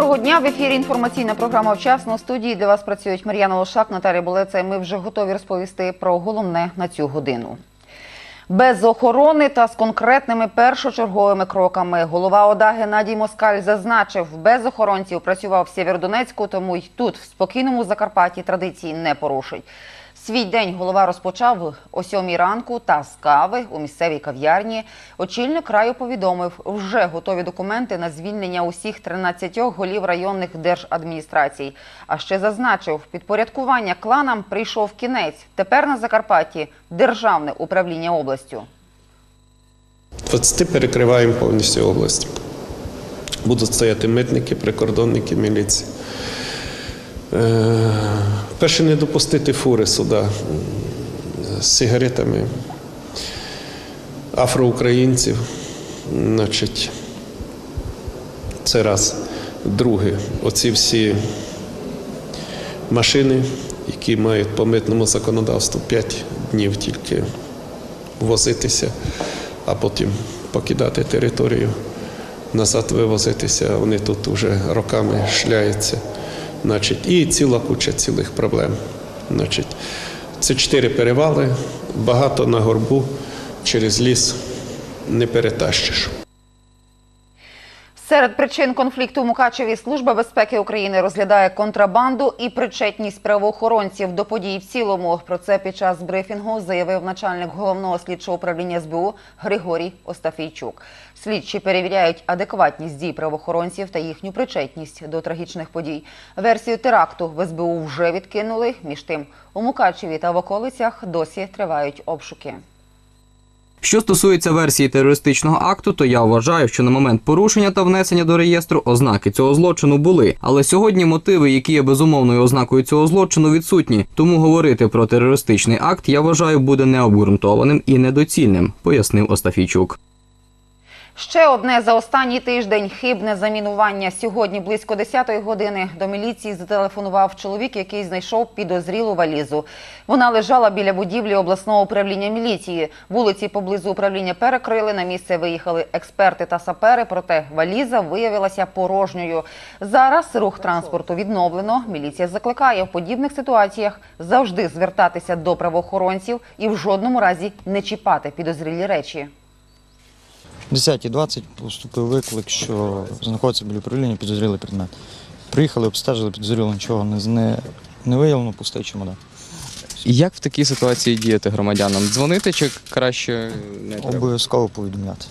Доброго дня. В ефірі інформаційна програма «Вчасно». Студії для вас працюють Мар'яна Лошак, Наталія Болеца. І ми вже готові розповісти про головне на цю годину. Без охорони та з конкретними першочерговими кроками голова ОДА Геннадій Москаль зазначив, без охоронців працював в Сєвєродонецьку, тому й тут, в спокійному Закарпатті, традиції не порушить. Свій день голова розпочав о сьомій ранку та з кави у місцевій кав'ярні. Очільник краю повідомив, вже готові документи на звільнення усіх 13 голів районних держадміністрацій. А ще зазначив, підпорядкування кланам прийшов кінець. Тепер на Закарпатті державне управління областю. 20 перекриваємо повністю область. Будуть стояти митники, прикордонники, міліції. Е, перше, не допустити фури сюди з сигаретами афроукраїнців. Значить, це раз. Друге, оці всі машини, які мають по митному законодавству 5 днів тільки возитися, а потім покидати територію, назад вивозитися. Вони тут вже роками шляються. Значить, і ціла куча цілих проблем. Значить, це чотири перевали, багато на горбу через ліс не перетащиш. Серед причин конфлікту в Мукачеві Служба безпеки України розглядає контрабанду і причетність правоохоронців до подій в цілому. Про це під час брифінгу заявив начальник головного слідчого управління СБУ Григорій Остафійчук. Слідчі перевіряють адекватність дій правоохоронців та їхню причетність до трагічних подій. Версію теракту в СБУ вже відкинули. Між тим у Мукачеві та в околицях досі тривають обшуки. Що стосується версії терористичного акту, то я вважаю, що на момент порушення та внесення до реєстру ознаки цього злочину були. Але сьогодні мотиви, які є безумовною ознакою цього злочину, відсутні. Тому говорити про терористичний акт я вважаю буде необґрунтованим і недоцільним, пояснив Остафійчук. Ще одне за останній тиждень хибне замінування. Сьогодні близько 10-ї години до міліції зателефонував чоловік, який знайшов підозрілу валізу. Вона лежала біля будівлі обласного управління міліції. Вулиці поблизу управління перекрили. На місце виїхали експерти та сапери. Проте валіза виявилася порожньою. Зараз рух транспорту відновлено. Міліція закликає в подібних ситуаціях завжди звертатися до правоохоронців і в жодному разі не чіпати підозрілі речі. О 10.20 поступив виклик, що знаходиться біля управління підозрілий предмет. Приїхали, обстежили, підозріло, нічого не, не, не виявлено, пустий чемодан. Як в такій ситуації діяти громадянам? Дзвонити чи краще не треба? Обов'язково повідомляти.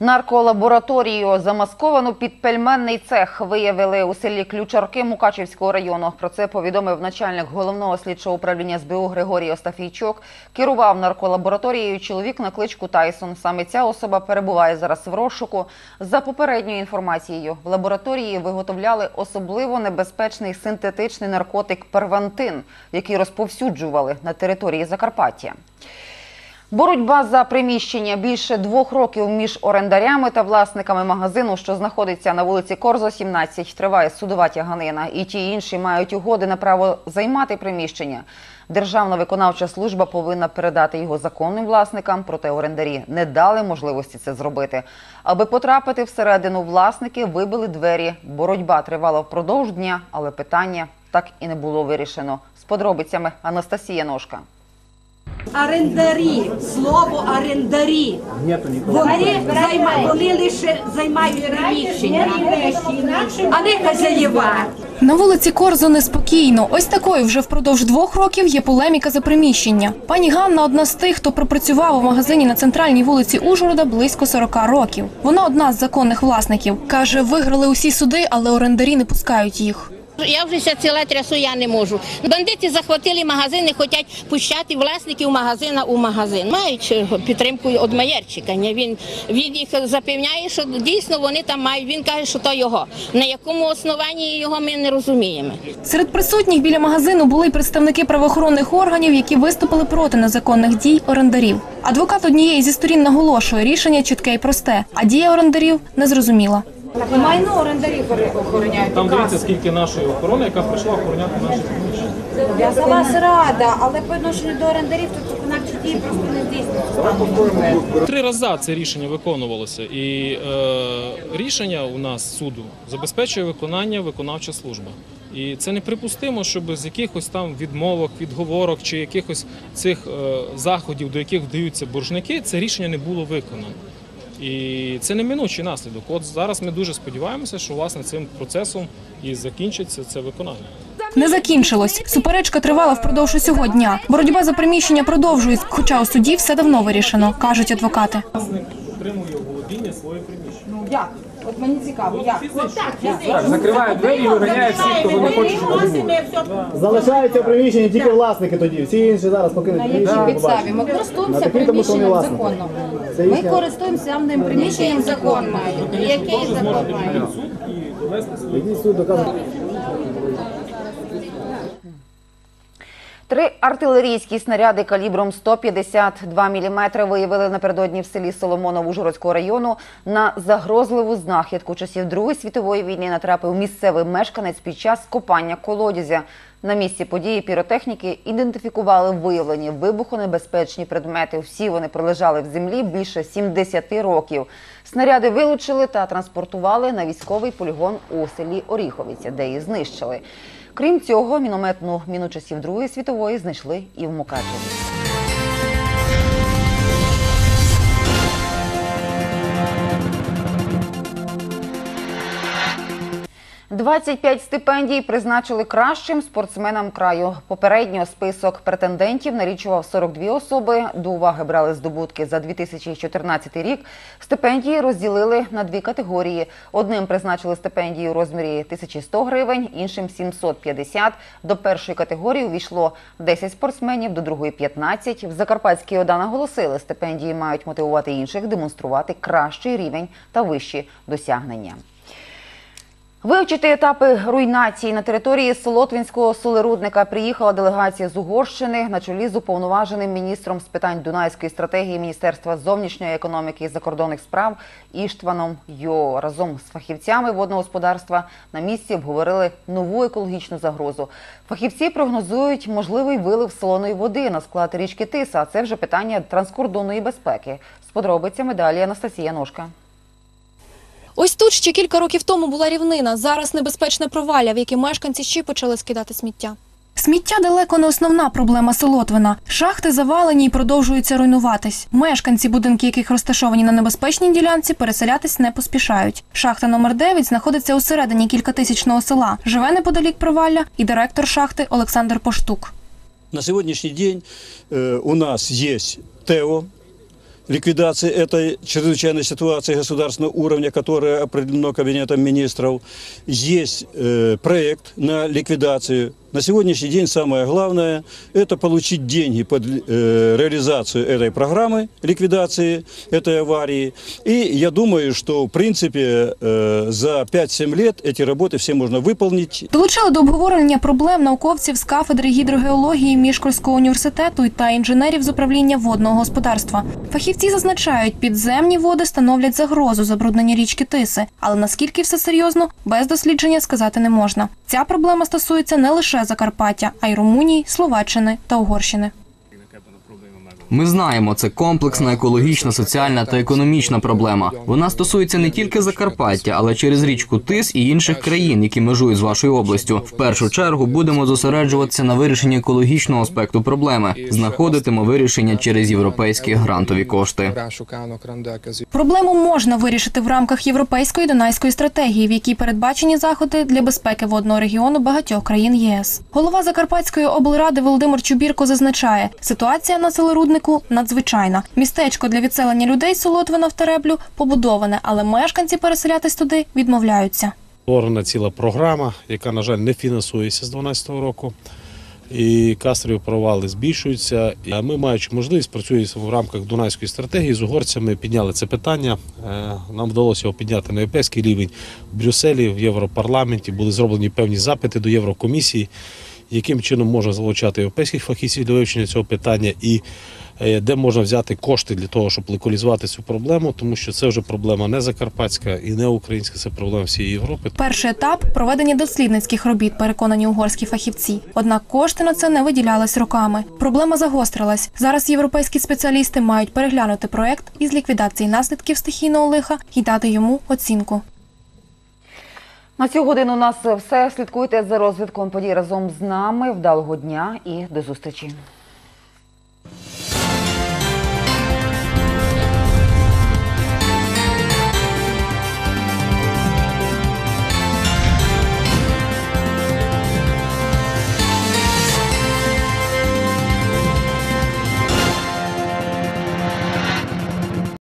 Нарколабораторію замасковану під пельменний цех виявили у селі Ключарки Мукачівського району. Про це повідомив начальник головного слідчого управління СБУ Григорій Остафійчук. Керував нарколабораторією чоловік на кличку Тайсон. Саме ця особа перебуває зараз в розшуку. За попередньою інформацією, в лабораторії виготовляли особливо небезпечний синтетичний наркотик первантин, який розповсюджували на території Закарпаття. Боротьба за приміщення більше двох років між орендарями та власниками магазину, що знаходиться на вулиці Корзо, 17, триває судова тяганина. І ті інші мають угоди на право займати приміщення. Державна виконавча служба повинна передати його законним власникам, проте орендарі не дали можливості це зробити. Аби потрапити всередину, власники вибили двері. Боротьба тривала впродовж дня, але питання так і не було вирішено. З подробицями Анастасія Ножка. Орендарі, слово орендарі. Вони, займа, вони лише займають приміщення, а не хазяєва. На вулиці Корзо неспокійно. Ось такою вже впродовж двох років є полеміка за приміщення. Пані Ганна одна з тих, хто пропрацював у магазині на центральній вулиці Ужгорода близько 40 років. Вона одна з законних власників. Каже, виграли усі суди, але орендарі не пускають їх. Я вже ся ціла трясу, я не можу. Бандити захватили магазини, хочуть пущати власників магазина у магазин. Мають е, підтримку від майерчика. Ні, Він, він їх запевняє, що дійсно вони там мають. Він каже, що то його. На якому основанні його ми не розуміємо. Серед присутніх біля магазину були й представники правоохоронних органів, які виступили проти незаконних дій орендарів. Адвокат однієї зі сторін наголошує, рішення чітке і просте, а дія орендарів незрозуміла. Майно орендарів охороняють. Там дивіться, скільки нашої охорони, яка прийшла охороняти наші приміщення. Я за вас рада, але по відношенню до орендарів тут виконавчі дії просто не здійснюються. Три рази це рішення виконувалося, і е, рішення у нас суду забезпечує виконання виконавча служба. І це неприпустимо, щоб з якихось там відмовок, відговорок чи якихось цих е, заходів, до яких вдаються боржники, це рішення не було виконано. І це неминучий наслідок. От зараз ми дуже сподіваємося, що власне цим процесом і закінчиться це виконання. Не закінчилось. Суперечка тривала впродовж усього дня. Боротьба за приміщення продовжується, хоча у суді все давно вирішено, кажуть адвокати. Отримує володіння своє приміщення. Ну як? От мені цікаво, як? Закриває двері і виганяє всіх, хто не хоче, щоб Залишаються в приміщенні тільки власники тоді. Всі інші зараз покинуть приміщення. На якій підставі? Ми користуємося На тому що вони приміщенням власники. законно. Це Ми їхня- користуємося даним приміщенням закон має. Який закон має? Ідіть в суд, доказуйте. Три артилерійські снаряди калібром 152 мм виявили напередодні в селі Соломонов Ужгородського району. На загрозливу знахідку часів Другої світової війни натрапив місцевий мешканець під час копання колодязя. На місці події піротехніки ідентифікували виявлені вибухонебезпечні предмети. Всі вони пролежали в землі більше 70 років. Снаряди вилучили та транспортували на військовий полігон у селі Оріховиця, де їх знищили. Крім цього, мінометну міну часів Другої світової знайшли і в Мукачеві. 25 стипендій призначили кращим спортсменам краю. Попередньо список претендентів налічував 42 особи. До уваги брали здобутки за 2014 рік. Стипендії розділили на дві категорії. Одним призначили стипендії у розмірі 1100 гривень, іншим 750. До першої категорії увійшло 10 спортсменів, до другої 15. В Закарпатській ОДА наголосили, стипендії мають мотивувати інших демонструвати кращий рівень та вищі досягнення. Вивчити етапи руйнації на території Солотвінського солерудника приїхала делегація з Угорщини на чолі з уповноваженим міністром з питань Дунайської стратегії Міністерства зовнішньої економіки і закордонних справ Іштваном Йо. Разом з фахівцями водного господарства на місці обговорили нову екологічну загрозу. Фахівці прогнозують можливий вилив солоної води на склад річки Тиса. А це вже питання транскордонної безпеки. З подробицями далі Анастасія Ножка. Ось тут ще кілька років тому була рівнина. Зараз небезпечне провалля, в яке мешканці ще почали скидати сміття. Сміття далеко не основна проблема Солотвина. Шахти завалені і продовжуються руйнуватись. Мешканці, будинки яких розташовані на небезпечній ділянці, переселятись не поспішають. Шахта номер 9 знаходиться у середині кількатисячного села. Живе неподалік провалля і директор шахти Олександр Поштук. На сегодняшний день э, у нас есть ТЭО, ликвидация этой чрезвычайной ситуации государственного уровня, которая определено Кабинетом министров. Есть э, проект на ликвидацию. На сегодняшний день самое главное – это получить деньги под э, реализацию этой программы ликвидации этой аварии. И я думаю, что, в принципе, э, за 5-7 лет эти работы все можно выполнить. Долучили до обговорення проблем науковців з кафедри гідрогеології Мішкольського університету та інженерів з управління водного господарства. Фахівці зазначають, підземні води становлять загрозу забруднення річки Тиси, але наскільки все серйозно, без дослідження сказати не можна. Ця проблема стосується не лише Закарпаття, а й Румунії, Словаччини та Угорщини. Ми знаємо, це комплексна екологічна, соціальна та економічна проблема. Вона стосується не тільки Закарпаття, але через річку Тис і інших країн, які межують з вашою областю. В першу чергу будемо зосереджуватися на вирішенні екологічного аспекту проблеми. Знаходитимо вирішення через європейські грантові кошти. Проблему можна вирішити в рамках європейської донайської стратегії, в якій передбачені заходи для безпеки водного регіону багатьох країн ЄС. Голова Закарпатської облради Володимир Чубірко зазначає, ситуація на селеруднику надзвичайна. Містечко для відселення людей з Солотвина в Тереблю побудоване, але мешканці переселятись туди відмовляються. Створена ціла програма, яка, на жаль, не фінансується з 2012 року. І кастрові провали збільшуються. Ми, маючи можливість, працюємо в рамках Дунайської стратегії з угорцями, підняли це питання. Е, Нам вдалося його підняти на європейський рівень в Брюсселі, в Європарламенті. Були зроблені певні запити до Єврокомісії. Яким чином можна залучати європейських фахівців для вивчення цього питання і е, де можна взяти кошти для того, щоб локалізувати цю проблему, тому що це вже проблема не закарпатська і не українська, це проблема всієї Європи. Перший етап проведення дослідницьких робіт, переконані угорські фахівці. Однак кошти на це не виділялись роками. Проблема загострилась. Зараз європейські спеціалісти мають переглянути проект із ліквідації наслідків стихійного лиха і дати йому оцінку. На цю годину у нас все. Слідкуйте за розвитком подій разом з нами. Вдалого дня і до зустрічі.